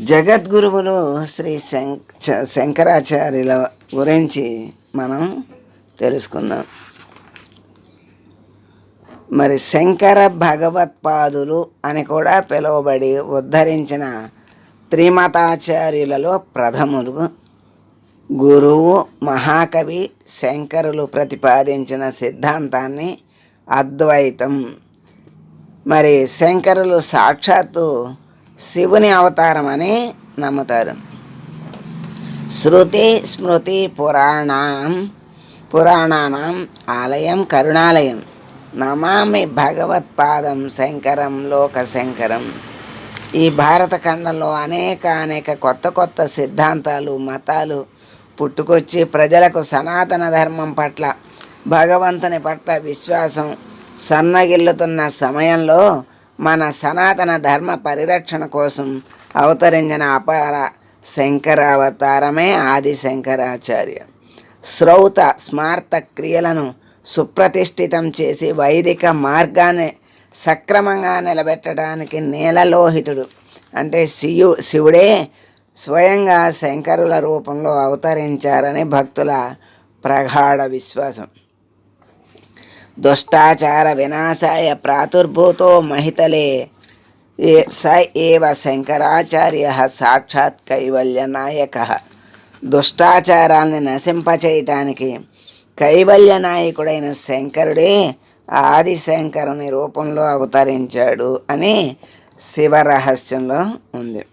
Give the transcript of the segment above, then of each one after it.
జగద్గురువులు శ్రీ శంకరాచార్యుల గురించి మనం తెలుసుకుందాం. మరి శంకర భగవత్పాదులు అని కూడా పిలువబడి ఉద్ధరించిన త్రిమతాచార్యులలో ప్రథములు. గురువు మహాకవి శంకరులు ప్రతిపాదించిన సిద్ధాంతాన్ని అద్వైతం. మరి శంకరులు సాక్షాత్తు శివుని అవతారం అని నమ్ముతారు. శృతి స్మృతి పురాణం పురాణానం ఆలయం కరుణాలయం. నమామి భగవత్పాదం శంకరం లోక శంకరం. ఈ భారత ఖండంలో అనేక అనేక కొత్త కొత్త సిద్ధాంతాలు మతాలు పుట్టుకొచ్చి ప్రజలకు సనాతన ధర్మం పట్ల భగవంతుని పట్ల విశ్వాసం సన్నగిల్లుతున్న సమయంలో మన సనాతన ధర్మ పరిరక్షణ కోసం అవతరించిన అపార శంకరావతారమే ఆది శంకరాచార్య శ్రౌత స్మార్త క్రియలను సుప్రతిష్ఠితం చేసి వైదిక మార్గాన్ని సక్రమంగా నిలబెట్టడానికి నీలలోహితుడు. అంటే శివు శివుడే స్వయంగా శంకరుల రూపంలో అవతరించారని భక్తుల ప్రగాఢ విశ్వాసం. దుష్టాచార వినాశాయ ప్రాతుర్భూతో మహితలే. ఏ స ఏవ శంకరాచార్య సాక్షాత్ కైవల్య నాయక. దుష్టాచారాల్ని నశింపచేయటానికి కైవల్య నాయకుడైన శంకరుడే ఆదిశంకరుని రూపంలో అవతరించాడు అని శివరహస్యంలో ఉంది.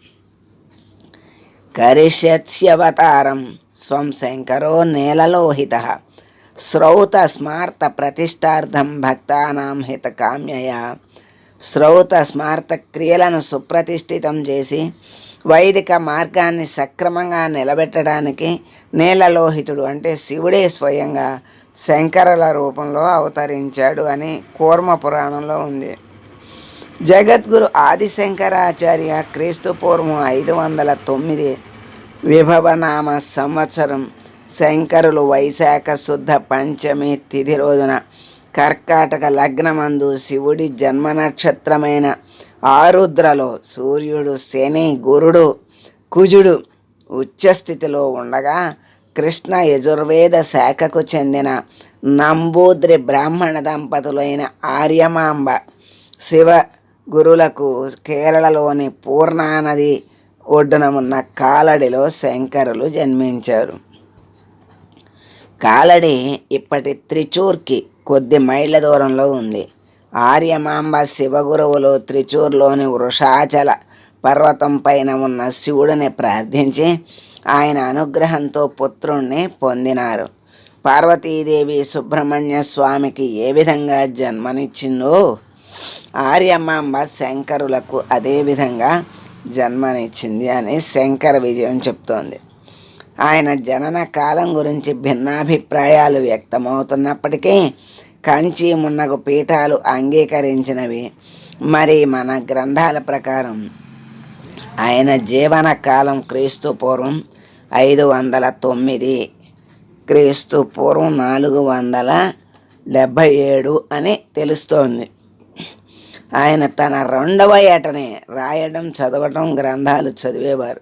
కరిష్యత్స్యవతారం స్వం శంకరో నేలలోహిత. శ్రౌత స్మార్త ప్రతిష్టార్థం భక్తానాం హితకామ్యయ. శ్రౌత స్మార్త క్రియలను సుప్రతిష్ఠితం చేసి వైదిక మార్గాన్ని సక్రమంగా నిలబెట్టడానికి నీలలోహితుడు అంటే శివుడే స్వయంగా శంకరుల రూపంలో అవతరించాడు అని కూర్మ పురాణంలో ఉంది. జగద్గురు ఆదిశంకరాచార్య క్రీస్తు పూర్వం ఐదు వందల తొమ్మిది విభవనామ సంవత్సరం శంకరులు వైశాఖ శుద్ధ పంచమి తిథి రోజున కర్కాటక లగ్నమందు శివుడి జన్మ నక్షత్రమైన ఆరుద్రలో సూర్యుడు శని గురుడు కుజుడు ఉచ్చస్థితిలో ఉండగా కృష్ణ యజుర్వేద శాఖకు చెందిన నంబూద్రి బ్రాహ్మణ దంపతులైన ఆర్యమాంబ శివ గురులకు కేరళలోని పూర్ణానది ఒడ్డున ఉన్న కాలడిలో శంకరులు జన్మించారు. కాలడి ఇప్పటి త్రిచూర్కి కొద్ది మైళ్ళ దూరంలో ఉంది. ఆర్యమాంబ శివగురువులు త్రిచూర్లోని వృషాచల పర్వతం పైన ఉన్న శివుడిని ప్రార్థించి ఆయన అనుగ్రహంతో పుత్రుణ్ణి పొందినారు. పార్వతీదేవి సుబ్రహ్మణ్య స్వామికి ఏ విధంగా జన్మనిచ్చిందో ఆర్యమాంబ శంకరులకు అదే విధంగా జన్మనిచ్చింది అని శంకర విజయం చెప్తోంది. ఆయన జనన కాలం గురించి భిన్నాభిప్రాయాలు వ్యక్తమవుతున్నప్పటికీ కంచి మున్నగు పీఠాలు అంగీకరించినవి. మరి మన గ్రంథాల ప్రకారం ఆయన జీవన కాలం క్రీస్తు పూర్వం ఐదు వందల తొమ్మిది క్రీస్తు పూర్వం నాలుగు వందల డెబ్భై ఏడు అని తెలుస్తోంది. ఆయన తన రెండవ ఏటనే రాయడం చదవటం గ్రంథాలు చదివేవారు.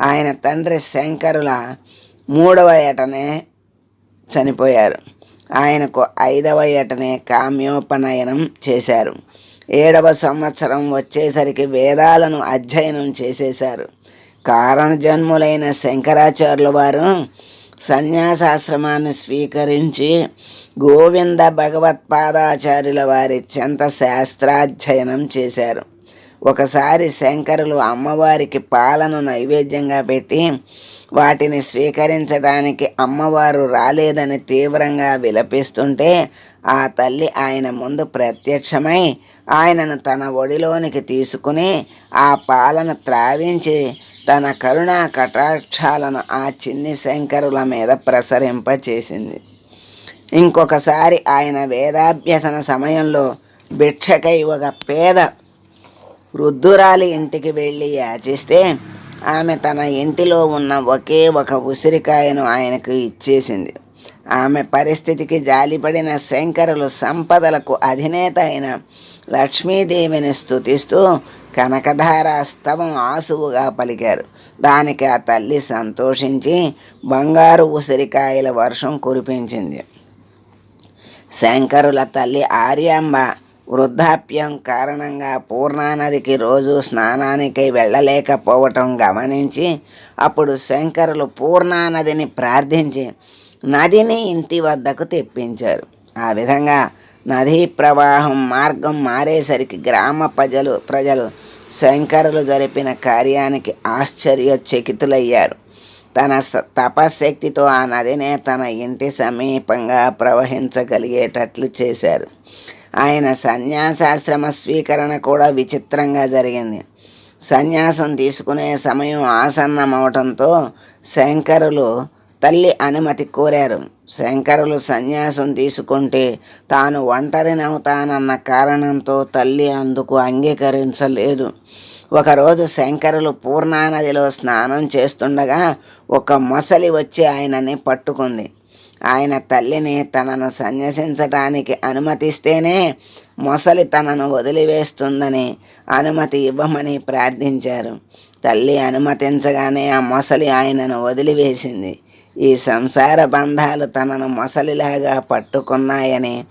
ఆయన తండ్రి శంకరుల మూడవ ఏటనే చనిపోయారు. ఆయనకు ఐదవ ఏటనే కామ్యోపనయనం చేశారు. ఏడవ సంవత్సరం వచ్చేసరికి వేదాలను అధ్యయనం చేసేశారు. కారణజన్ములైన శంకరాచార్యుల వారు సన్యాసాశ్రమాన్ని స్వీకరించి గోవింద భగవత్పాదాచార్యుల వారి చెంత శాస్త్రాధ్యయనం చేశారు. ఒకసారి శంకరులు అమ్మవారికి పాలను నైవేద్యంగా పెట్టి వాటిని స్వీకరించడానికి అమ్మవారు రాలేదని తీవ్రంగా విలపిస్తుంటే ఆ తల్లి ఆయన ముందు ప్రత్యక్షమై ఆయనను తన ఒడిలోనికి తీసుకుని ఆ పాలను త్రావించి తన కరుణా కటాక్షాలను ఆ చిన్ని శంకరుల మీద ప్రసరింపచేసింది. ఇంకొకసారి ఆయన వేదాభ్యసన సమయంలో భిక్షకై ఒక పేద వృద్ధురాలి ఇంటికి వెళ్ళి యాచిస్తే ఆమె తన ఇంటిలో ఉన్న ఒకే ఒక ఉసిరికాయను ఆయనకు ఇచ్చేసింది. ఆమె పరిస్థితికి జాలిపడిన శంకరులు సంపదలకు అధినేత అయిన లక్ష్మీదేవిని స్తుతిస్తూ కనకధార స్తవం ఆసువుగా పలికారు. దానికి ఆ తల్లి సంతోషించి బంగారు ఉసిరికాయల వర్షం కురిపించింది. శంకరుల తల్లి ఆర్యాంబ వృద్ధాప్యం కారణంగా పూర్ణానదికి రోజు స్నానానికి వెళ్ళలేకపోవటం గమనించి అప్పుడు శంకరులు పూర్ణానదిని ప్రార్థించి నదిని ఇంటి వద్దకు తెప్పించారు. ఆ విధంగా నదీ ప్రవాహం మార్గం మారేసరికి గ్రామ ప్రజలు ప్రజలు శంకరులు జరిపిన కార్యానికి ఆశ్చర్యచకితులయ్యారు. తన తపశక్తితో తపశ్శక్తితో ఆ నదినే తన ఇంటి సమీపంగా ప్రవహించగలిగేటట్లు చేశారు. ఆయన సన్యాసాశ్రమ స్వీకరణ కూడా విచిత్రంగా జరిగింది. సన్యాసం తీసుకునే సమయం ఆసన్నమవటంతో శంకరులు తల్లి అనుమతి కోరారు. శంకరులు సన్యాసం తీసుకుంటే తాను ఒంటరినవుతానన్న కారణంతో తల్లి అందుకు అంగీకరించలేదు. ఒకరోజు శంకరులు పూర్ణానదిలో స్నానం చేస్తుండగా ఒక మొసలి వచ్చి ఆయనని పట్టుకుంది. ఆయన తల్లిని తనను సన్యసించటానికి అనుమతిస్తేనే మొసలి తనను వదిలివేస్తుందని అనుమతి ఇవ్వమని ప్రార్థించారు. తల్లి అనుమతించగానే ఆ మొసలి ఆయనను వదిలివేసింది. ఈ సంసార బంధాలు తనను మొసలిలాగా పట్టుకున్నాయని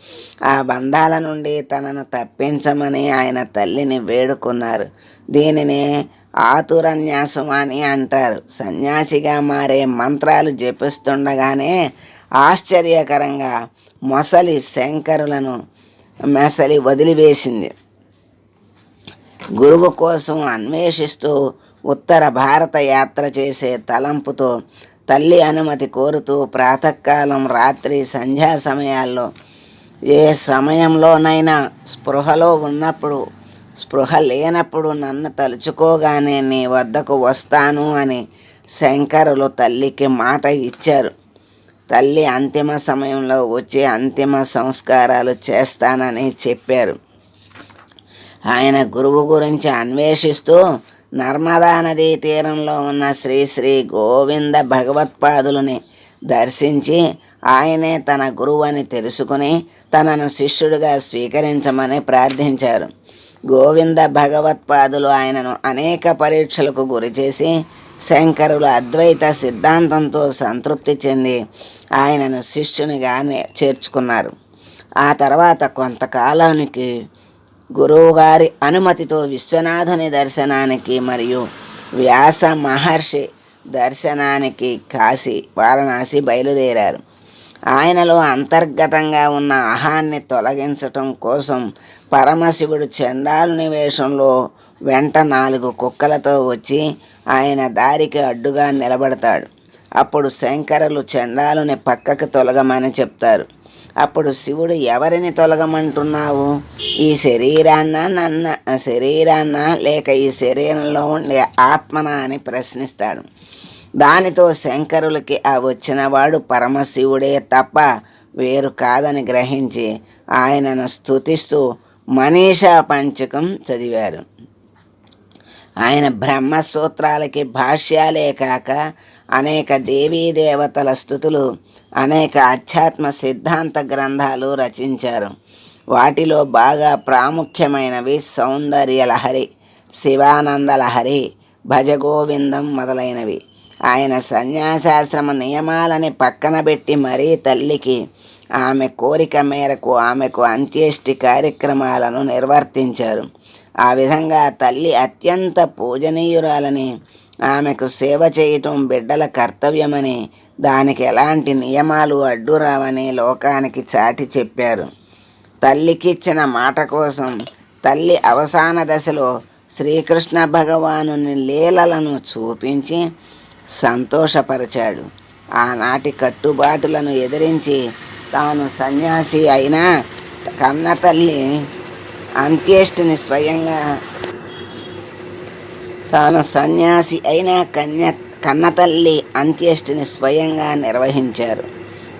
ఆ బంధాల నుండి తనను తప్పించమని ఆయన తల్లిని వేడుకున్నారు. దీనిని ఆతురన్యాసం అని అంటారు. సన్యాసిగా మారే మంత్రాలు జపిస్తుండగానే ఆశ్చర్యకరంగా మొసలి శంకరులను మెసలి వదిలివేసింది. గురువు కోసం అన్వేషిస్తూ ఉత్తర భారత యాత్ర చేసే తలంపుతో తల్లి అనుమతి కోరుతూ ప్రాతకాలం రాత్రి సంధ్యా సమయాల్లో ఏ సమయంలోనైనా స్పృహలో ఉన్నప్పుడు స్పృహ లేనప్పుడు నన్ను తలుచుకోగానే నీ వద్దకు వస్తాను అని శంకరులు తల్లికి మాట ఇచ్చారు. తల్లి అంతిమ సమయంలో వచ్చి అంతిమ సంస్కారాలు చేస్తానని చెప్పారు. ఆయన గురువు గురించి అన్వేషిస్తూ నర్మదా నదీ తీరంలో ఉన్న శ్రీ శ్రీ గోవింద భగవత్పాదులని దర్శించి ఆయనే తన గురువు అని తెలుసుకుని తనను శిష్యుడిగా స్వీకరించమని ప్రార్థించారు. గోవింద భగవత్పాదులు ఆయనను అనేక పరీక్షలకు గురిచేసి శంకరుల అద్వైత సిద్ధాంతంతో సంతృప్తి చెంది ఆయనను శిష్యునిగానే చేర్చుకున్నారు. ఆ తర్వాత కొంతకాలానికి గురువుగారి అనుమతితో విశ్వనాథుని దర్శనానికి మరియు వ్యాస మహర్షి దర్శనానికి కాశీ వారణాసి బయలుదేరారు. ఆయనలో అంతర్గతంగా ఉన్న అహాన్ని తొలగించటం కోసం పరమశివుడు చండాలుని వేషంలో వెంట నాలుగు కుక్కలతో వచ్చి ఆయన దారికి అడ్డుగా నిలబడతాడు. అప్పుడు శంకరులు చండాలుని పక్కకు తొలగమని చెప్తారు. అప్పుడు శివుడు ఎవరిని తొలగమంటున్నావు? ఈ శరీరాన్న నన్న శరీరాన్న లేక ఈ శరీరంలో ఉండే ఆత్మన? అని ప్రశ్నిస్తాడు. దానితో శంకరులకి ఆ వచ్చినవాడు పరమశివుడే తప్ప వేరు కాదని గ్రహించి ఆయనను స్తుతిస్తూ మనీషా పంచకం చదివారు. ఆయన బ్రహ్మసూత్రాలకి భాష్యాలే కాక అనేక దేవీ దేవతల స్థుతులు అనేక అధ్యాత్మ సిద్ధాంత గ్రంథాలు రచించారు. వాటిలో బాగా ప్రాముఖ్యమైనవి సౌందర్య లహరి శివానంద లహరి భజగోవిందం మొదలైనవి. ఆయన సన్యాసాశ్రమ నియమాలని పక్కన పెట్టి మరీ తల్లికి ఆమె కోరిక మేరకు ఆమెకు అంత్యేష్టి కార్యక్రమాలను నిర్వర్తించారు. ఆ విధంగా తల్లి అత్యంత పూజనీయురాలని. ఆమెకు సేవ చేయటం బిడ్డల కర్తవ్యమని దానికి ఎలాంటి నియమాలు అడ్డురావని లోకానికి చాటి చెప్పారు. తల్లికిచ్చిన మాట కోసం తల్లి అవసాన దశలో శ్రీకృష్ణ భగవాను లీలలను చూపించి సంతోషపరిచాడు. ఆనాటి కట్టుబాటులను ఎదిరించి తాను సన్యాసి అయినా కన్న తల్లి అంత్యేష్టిని స్వయంగా తాను సన్యాసి అయిన కన్య కన్నతల్లి అంత్యేష్టిని స్వయంగా నిర్వహించారు.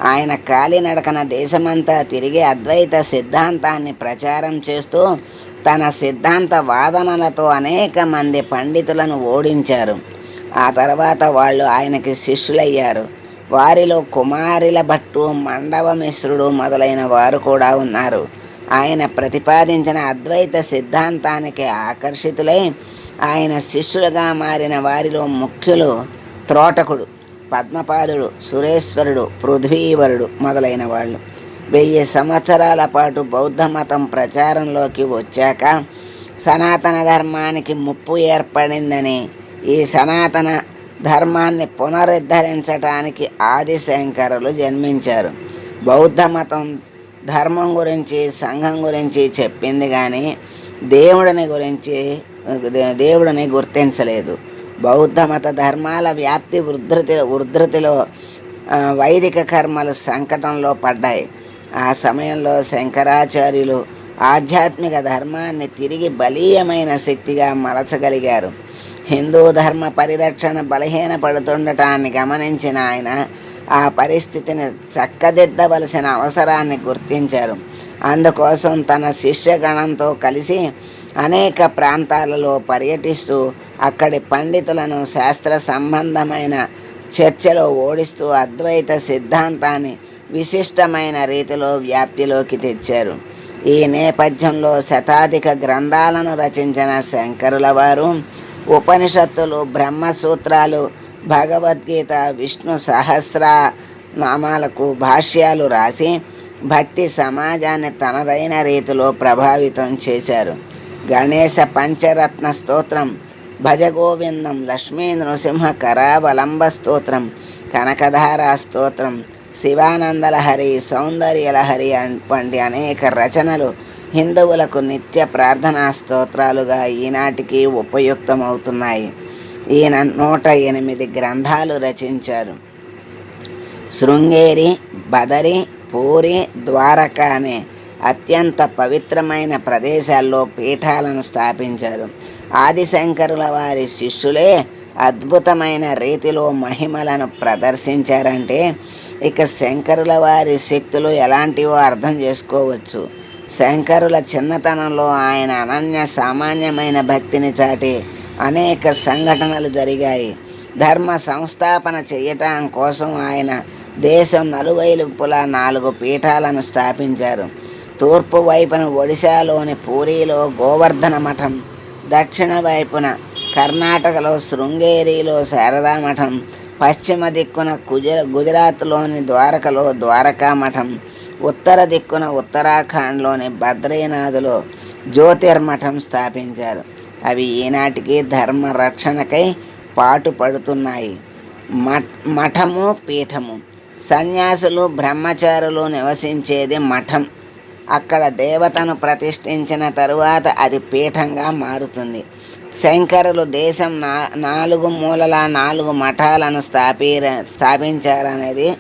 ఆయన కాలినడకన దేశమంతా తిరిగి అద్వైత సిద్ధాంతాన్ని ప్రచారం చేస్తూ తన సిద్ధాంత వాదనలతో అనేక మంది పండితులను ఓడించారు. ఆ తర్వాత వాళ్ళు ఆయనకి శిష్యులయ్యారు. వారిలో కుమారిల భట్టు మండవ మిశ్రుడు మొదలైన వారు కూడా ఉన్నారు. ఆయన ప్రతిపాదించిన అద్వైత సిద్ధాంతానికి ఆకర్షితులై ఆయన శిష్యులుగా మారిన వారిలో ముఖ్యులు త్రోటకుడు పద్మపాదుడు సురేశ్వరుడు పృథ్వీవరుడు మొదలైన వాళ్ళు. వెయ్యి సంవత్సరాల పాటు బౌద్ధ మతం ప్రచారంలోకి వచ్చాక సనాతన ధర్మానికి ముప్పు ఏర్పడిందని ఈ సనాతన ధర్మాన్ని పునరుద్ధరించటానికి ఆదిశంకరులు జన్మించారు. బౌద్ధ మతం ధర్మం గురించి సంఘం గురించి చెప్పింది కానీ దేవుడిని గురించి దేవుడిని గుర్తించలేదు. బౌద్ధ మత ధర్మాల వ్యాప్తి ఉద్ధృతి ఉద్ధృతిలో వైదిక కర్మలు సంకటంలో పడ్డాయి. ఆ సమయంలో శంకరాచార్యులు ఆధ్యాత్మిక ధర్మాన్ని తిరిగి బలీయమైన శక్తిగా మలచగలిగారు. హిందూ ధర్మ పరిరక్షణ బలహీనపడుతుండటాన్ని గమనించిన ఆయన ఆ పరిస్థితిని చక్కదిద్దవలసిన అవసరాన్ని గుర్తించారు. అందుకోసం తన శిష్యగణంతో కలిసి అనేక ప్రాంతాలలో పర్యటిస్తూ అక్కడి పండితులను శాస్త్ర సంబంధమైన చర్చలో ఓడిస్తూ అద్వైత సిద్ధాంతాన్ని విశిష్టమైన రీతిలో వ్యాప్తిలోకి తెచ్చారు. ఈ నేపథ్యంలో శతాధిక గ్రంథాలను రచించిన శంకరుల వారు ఉపనిషత్తులు బ్రహ్మసూత్రాలు భగవద్గీత విష్ణు సహస్ర నామాలకు భాష్యాలు రాసి భక్తి సమాజాన్ని తనదైన రీతిలో ప్రభావితం చేశారు. గణేశ పంచరత్న స్తోత్రం భజగోవిందం లక్ష్మీ నృసింహ కరావలంబ స్తోత్రం కనకధార స్తోత్రం శివానందలహరి సౌందర్యలహరి వంటి అనేక రచనలు హిందువులకు నిత్య ప్రార్థనా స్తోత్రాలుగా ఈనాటికి ఉపయుక్తమవుతున్నాయి. ఈయన నూట ఎనిమిది గ్రంథాలు రచించారు. శృంగేరి బదరి పూరి ద్వారక అనే అత్యంత పవిత్రమైన ప్రదేశాల్లో పీఠాలను స్థాపించారు. ఆదిశంకరుల వారి శిష్యులే అద్భుతమైన రీతిలో మహిమలను ప్రదర్శించారంటే ఇక శంకరుల వారి శక్తులు ఎలాంటివో అర్థం చేసుకోవచ్చు. శంకరుల చిన్నతనంలో ఆయన అనన్య సామాన్యమైన భక్తిని చాటి అనేక సంఘటనలు జరిగాయి. ధర్మ సంస్థాపన చేయటం కోసం ఆయన దేశం నలువైపుల నాలుగు పీఠాలను స్థాపించారు. తూర్పు వైపున ఒడిశాలోని పూరిలో గోవర్ధన మఠం దక్షిణ వైపున కర్ణాటకలో శృంగేరిలో శారదా మఠం పశ్చిమ దిక్కున గుజర గుజరాత్లోని ద్వారకలో ద్వారకా మఠం ఉత్తర దిక్కున ఉత్తరాఖండ్లోని బద్రీనాథ్లో జ్యోతిర్మఠం స్థాపించారు. అవి ఈనాటికి ధర్మ రక్షణకై పాటుపడుతున్నాయి. మఠము పీఠము. సన్యాసులు బ్రహ్మచారులు నివసించేది మఠం. అక్కడ దేవతను ప్రతిష్ఠించిన తరువాత అది పీఠంగా మారుతుంది. శంకరులు దేశం నా నాలుగు మూలల నాలుగు మఠాలను స్థాపి స్థాపించారనేది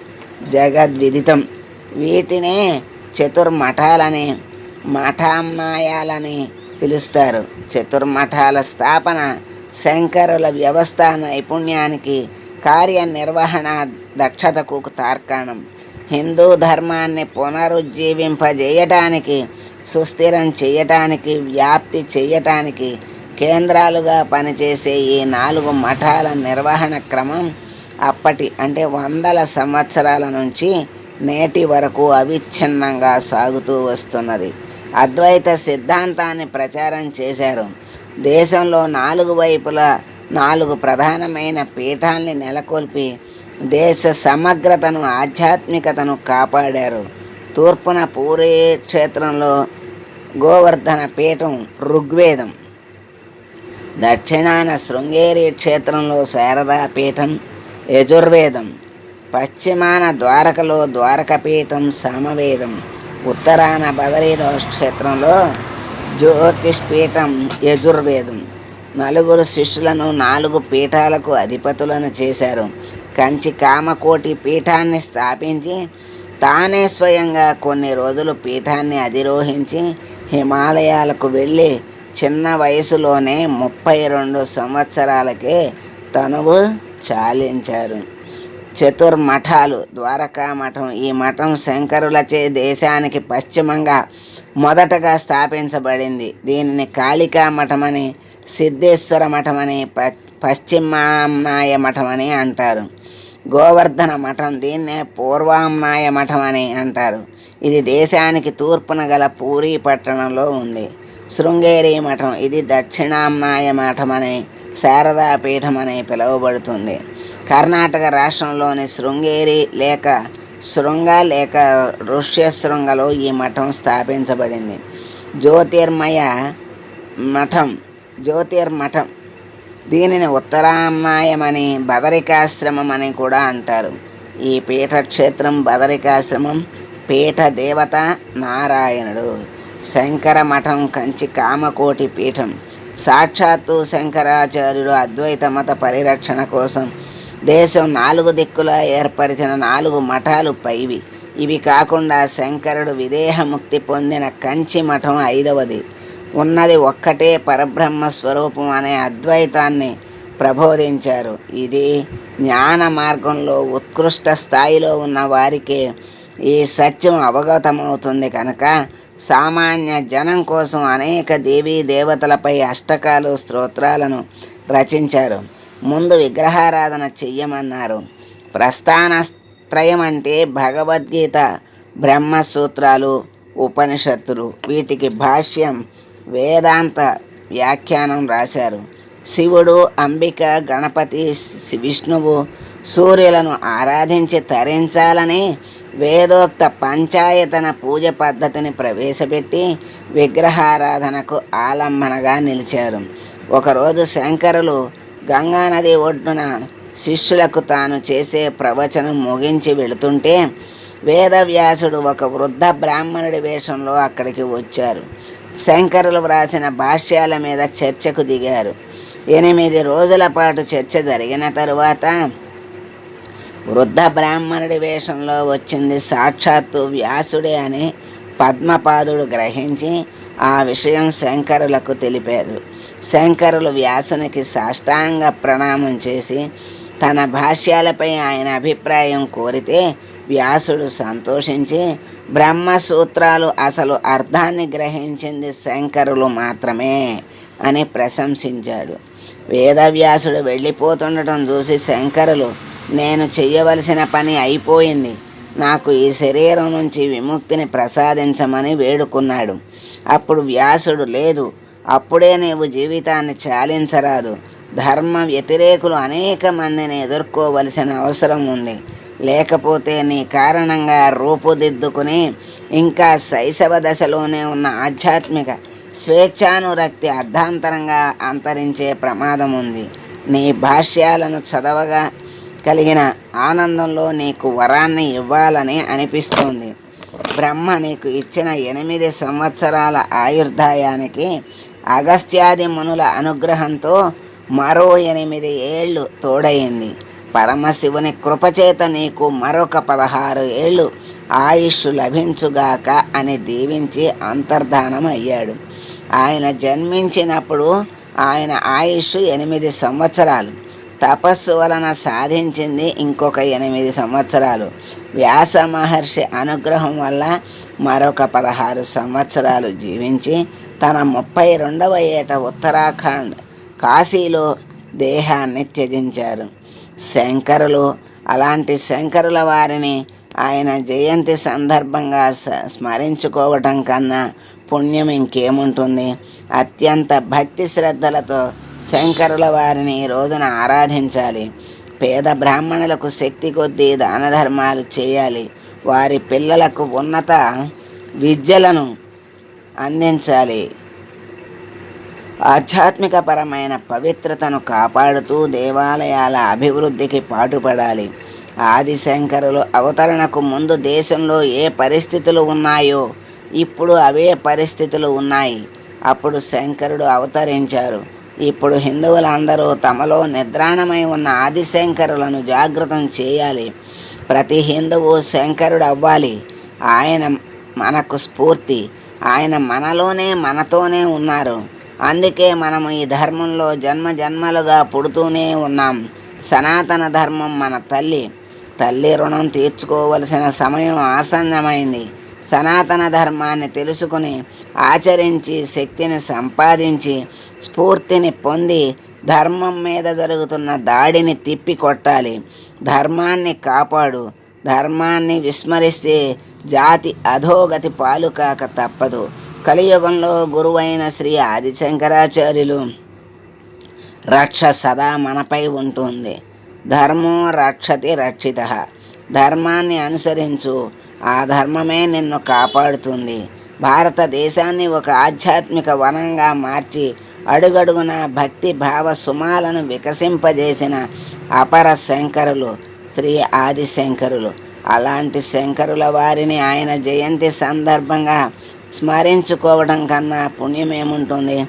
జగద్విదితం. వీటినే చతుర్మఠాలని మఠామ్నాయాలని పిలుస్తారు. చతుర్మఠాల స్థాపన శంకరుల వ్యవస్థ నైపుణ్యానికి కార్యనిర్వహణ దక్షతకు తార్కాణం. హిందూ ధర్మాన్ని పునరుజ్జీవింపజేయటానికి సుస్థిరం చేయటానికి వ్యాప్తి చేయటానికి కేంద్రాలుగా పనిచేసే ఈ నాలుగు మఠాల నిర్వహణ క్రమం అప్పటి అంటే వందల సంవత్సరాల నుంచి నేటి వరకు అవిచ్ఛిన్నంగా సాగుతూ వస్తున్నది. అద్వైత సిద్ధాంతాన్ని ప్రచారం చేశారు. దేశంలో నాలుగు వైపులా నాలుగు ప్రధానమైన పీఠాల్ని నెలకొల్పి దేశ సమగ్రతను ఆధ్యాత్మికతను కాపాడారు. తూర్పున పూరీ క్షేత్రంలో గోవర్ధన పీఠం ఋగ్వేదం. దక్షిణాన శృంగేరి క్షేత్రంలో శారదా పీఠం యజుర్వేదం. పశ్చిమాన ద్వారకలో ద్వారకపీఠం సామవేదం. ఉత్తరాన బదరీలో క్షేత్రంలో జ్యోతిష్ పీఠం యజుర్వేదం. నలుగురు శిష్యులను నాలుగు పీఠాలకు అధిపతులను చేశారు. కంచి కామకోటి పీఠాన్ని స్థాపించి తానే స్వయంగా కొన్ని రోజులు పీఠాన్ని అధిరోహించి హిమాలయాలకు వెళ్ళి చిన్న వయసులోనే ముప్పై రెండు సంవత్సరాలకే తనువు చాలించారు. చతుర్మఠాలు ద్వారకా మఠం. ఈ మఠం శంకరులచే దేశానికి పశ్చిమంగా మొదటగా స్థాపించబడింది. దీనిని కాళికా మఠమని సిద్ధేశ్వర మఠమని ప పశ్చిమామ్నాయ మఠమని అంటారు. గోవర్ధన మఠం దీన్నే పూర్వామ్నాయ మఠం అని అంటారు. ఇది దేశానికి తూర్పున గల పూరీ పట్టణంలో ఉంది. శృంగేరి మఠం ఇది దక్షిణాంనాయ మఠం అని శారదా పీఠం అని పిలువబడుతుంది. కర్ణాటక రాష్ట్రంలోని శృంగేరి లేక శృంగ లేక ఋష్యశృంగలో ఈ మఠం స్థాపించబడింది. జ్యోతిర్మయ మఠం జ్యోతిర్మఠం. దీనిని ఉత్తరామ్నాయమని బదరికాశ్రమం అని కూడా అంటారు. ఈ పీఠక్షేత్రం బదరికాశ్రమం పీఠ దేవత నారాయణుడు. శంకర మఠం కంచి కామకోటి పీఠం. సాక్షాత్తు శంకరాచార్యుడు అద్వైత మత పరిరక్షణ కోసం దేశం నాలుగు దిక్కులా ఏర్పరిచిన నాలుగు మఠాలు పైవి. ఇవి కాకుండా శంకరుడు విదేహముక్తి పొందిన కంచి మఠం ఐదవది. ఉన్నది ఒక్కటే పరబ్రహ్మ స్వరూపం అనే అద్వైతాన్ని ప్రబోధించారు. ఇది జ్ఞాన మార్గంలో ఉత్కృష్ట స్థాయిలో ఉన్న వారికి ఈ సత్యం అవగతమవుతుంది కనుక సామాన్య జనం కోసం అనేక దేవీ దేవతలపై అష్టకాలు స్తోత్రాలను రచించారు. ముందు విగ్రహారాధన చెయ్యమన్నారు. ప్రస్థానత్రయం అంటే భగవద్గీత బ్రహ్మసూత్రాలు ఉపనిషత్తులు. వీటికి భాష్యం వేదాంత వ్యాఖ్యానం రాశారు. శివుడు అంబిక గణపతి విష్ణువు సూర్యులను ఆరాధించి తరించాలని వేదోక్త పంచాయతన పూజ పద్ధతిని ప్రవేశపెట్టి విగ్రహారాధనకు ఆలంబనగా నిలిచారు. ఒకరోజు శంకరులు గంగానది ఒడ్డున శిష్యులకు తాను చేసే ప్రవచనం ముగించి వెళుతుంటే వేదవ్యాసుడు ఒక వృద్ధ బ్రాహ్మణుడి వేషంలో అక్కడికి వచ్చారు. శంకరులు వ్రాసిన భాష్యాల మీద చర్చకు దిగారు. ఎనిమిది రోజుల పాటు చర్చ జరిగిన తరువాత వృద్ధ బ్రాహ్మణుడి వేషంలో వచ్చింది సాక్షాత్తు వ్యాసుడే అని పద్మపాదుడు గ్రహించి ఆ విషయం శంకరులకు తెలిపారు. శంకరులు వ్యాసునికి సాష్టాంగ ప్రణామం చేసి తన భాష్యాలపై ఆయన అభిప్రాయం కోరితే వ్యాసుడు సంతోషించి బ్రహ్మసూత్రాలు అసలు అర్థాన్ని గ్రహించింది శంకరులు మాత్రమే అని ప్రశంసించాడు. వేదవ్యాసుడు వెళ్ళిపోతుండటం చూసి శంకరులు నేను చెయ్యవలసిన పని అయిపోయింది. నాకు ఈ శరీరం నుంచి విముక్తిని ప్రసాదించమని వేడుకున్నాడు. అప్పుడు వ్యాసుడు లేదు. అప్పుడే నీవు జీవితాన్ని చాలించరాదు. ధర్మ వ్యతిరేకులు అనేక మందిని ఎదుర్కోవలసిన అవసరం ఉంది. లేకపోతే నీ కారణంగా రూపుదిద్దుకుని ఇంకా శైశవ దశలోనే ఉన్న ఆధ్యాత్మిక స్వేచ్ఛానురక్తి అర్ధాంతరంగా అంతరించే ప్రమాదం ఉంది. నీ భాష్యాలను చదవగా కలిగిన ఆనందంలో నీకు వరాన్ని ఇవ్వాలని అనిపిస్తుంది. బ్రహ్మ నీకు ఇచ్చిన ఎనిమిది సంవత్సరాల ఆయుర్దాయానికి అగస్త్యాది మునుల అనుగ్రహంతో మరో ఎనిమిది ఏళ్ళు తోడయింది. పరమశివుని కృపచేత నీకు మరొక పదహారు ఏళ్ళు ఆయుష్ లభించుగాక అని దీవించి అంతర్ధానం అయ్యాడు. ఆయన జన్మించినప్పుడు ఆయన ఆయుష్ ఎనిమిది సంవత్సరాలు. తపస్సు వలన సాధించింది ఇంకొక ఎనిమిది సంవత్సరాలు. వ్యాస మహర్షి అనుగ్రహం వల్ల మరొక పదహారు సంవత్సరాలు జీవించి తన ముప్పై రెండవ ఏట ఉత్తరాఖండ్ కాశీలో దేహాన్ని త్యజించారు. శంకరులు అలాంటి శంకరుల వారిని ఆయన జయంతి సందర్భంగా స్మరించుకోవటం కన్నా పుణ్యం ఇంకేముంటుంది? అత్యంత భక్తి శ్రద్ధలతో శంకరుల వారిని రోజున ఆరాధించాలి. పేద బ్రాహ్మణులకు శక్తి కొద్దీ దాన ధర్మాలు చేయాలి. వారి పిల్లలకు ఉన్నత విద్యలను అందించాలి. ఆధ్యాత్మికపరమైన పవిత్రతను కాపాడుతూ దేవాలయాల అభివృద్ధికి పాటుపడాలి. ఆదిశంకరులు అవతరణకు ముందు దేశంలో ఏ పరిస్థితులు ఉన్నాయో ఇప్పుడు అవే పరిస్థితులు ఉన్నాయి. అప్పుడు శంకరుడు అవతరించారు. ఇప్పుడు హిందువులందరూ తమలో నిద్రాణమై ఉన్న ఆదిశంకరులను జాగృతం చేయాలి. ప్రతి హిందువు శంకరుడు అవ్వాలి ఆయన మనకు స్ఫూర్తి. ఆయన మనలోనే మనతోనే ఉన్నారు. అందుకే మనము ఈ ధర్మంలో జన్మ జన్మలుగా పుడుతూనే ఉన్నాం. సనాతన ధర్మం మన తల్లి. తల్లి రుణం తీర్చుకోవలసిన సమయం ఆసన్నమైంది. సనాతన ధర్మాన్ని తెలుసుకుని ఆచరించి శక్తిని సంపాదించి స్ఫూర్తిని పొంది ధర్మం మీద జరుగుతున్న దాడిని తిప్పి కొట్టాలి ధర్మాన్ని కాపాడు. ధర్మాన్ని విస్మరిస్తే జాతి అధోగతి పాలు కాక తప్పదు. కలియుగంలో గురువైన శ్రీ ఆదిశంకరాచార్యులు రక్ష సదా మనపై ఉంటుంది. ధర్మో రక్షతి రక్షిత. ధర్మాన్ని అనుసరించు. ఆ ధర్మమే నిన్ను కాపాడుతుంది. భారతదేశాన్ని ఒక ఆధ్యాత్మిక వనంగా మార్చి అడుగడుగున భక్తి భావ సుమాలను వికసింపజేసిన అపర శంకరులు శ్రీ ఆదిశంకరులు అలాంటి శంకరుల వారిని ఆయన జయంతి సందర్భంగా స్మరించుకోవడం కన్నా పుణ్యమేముంటుంది?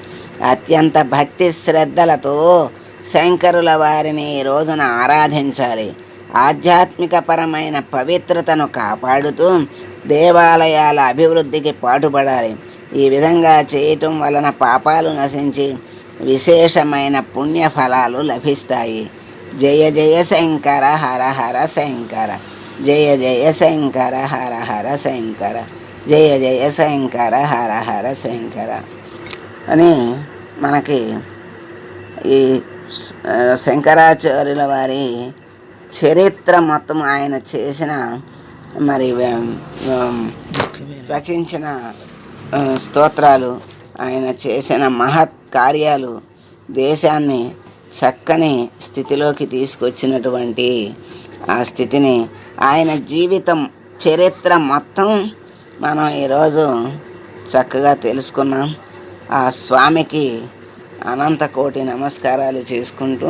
అత్యంత భక్తి శ్రద్ధలతో శంకరుల వారిని ఈ రోజున ఆరాధించాలి. ఆధ్యాత్మిక పరమైన పవిత్రతను కాపాడుతూ దేవాలయాల అభివృద్ధికి పాటుపడాలి. ఈ విధంగా చేయటం వలన పాపాలు నశించి విశేషమైన పుణ్య ఫలాలు లభిస్తాయి. జయ జయ శంకర హర హర శంకర. జయ జయ శంకర హర హర శంకర. జయ జయ శంకర హర హర శంకర. అని మనకి ఈ శంకరాచార్యుల వారి చరిత్ర మొత్తం ఆయన చేసిన మరి రచించిన స్తోత్రాలు ఆయన చేసిన మహత్ కార్యాలు దేశాన్ని చక్కని స్థితిలోకి తీసుకొచ్చినటువంటి ఆ స్థితిని ఆయన జీవితం చరిత్ర మొత్తం మనం ఈరోజు చక్కగా తెలుసుకున్నాం. ఆ స్వామికి అనంత కోటి నమస్కారాలు చేసుకుంటూ